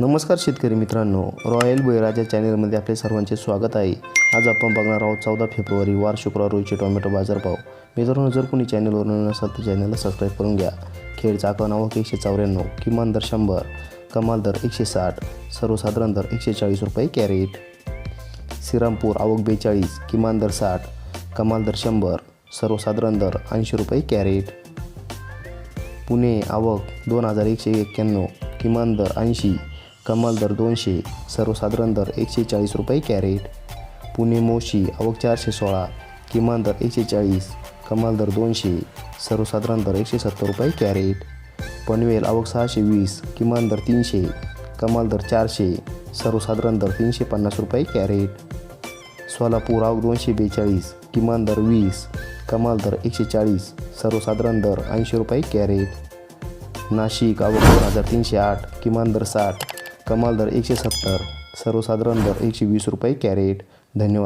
नमस्कार शेतकरी मित्रांनो. रॉयल बळीराजा चॅनलमध्ये आपले सर्वांचे स्वागत आहे. आज आपण बघणार आहोत चौदा फेब्रुवारी वार शुक्रवार रोजचे टोमॅटो बाजारभाव. मित्रांनो जर कोणी चॅनलवर नवीन तर चॅनलला सबस्क्राईब करून घ्या. खेळचा चाकण आवक एकशे चौऱ्याण्णव किमान दर शंभर कमाल दर एकशे साठ सर्वसाधारण दर एकशे चाळीस रुपये कॅरेट. श्रीरामपूर आवक बेचाळीस किमान दर साठ कमाल दर शंभर सर्वसाधारण दर ऐंशी रुपये कॅरेट. पुणे आवक दोन हजार एकशे एक्क्याण्णव किमान दर ऐंशी कमाल दर दोनशे सर्वसाधारण दर एकशे चाळीस रुपये कॅरेट. पुणे मोशी आवक चारशे सोळा किमान दर एकशे चाळीस कमाल दर दोनशे सर्वसाधारण दर एकशे सत्तर रुपये कॅरेट. पनवेल आवक सहाशे वीस किमान दर तीनशे कमाल दर चारशे सर्वसाधारण दर तीनशे पन्नास रुपये कॅरेट. सोलापूर आवक दोनशे बेचाळीस किमान दर वीस कमाल दर एकशे चाळीस सर्वसाधारण दर ऐंशी रुपये कॅरेट. नाशिक आवक दोन हजार तीनशे आठ किमान दर साठ कमाल दर एकशे सत्तर सर्वसाधारण दर एकशे वीस रुपये कॅरेट. धन्यवाद.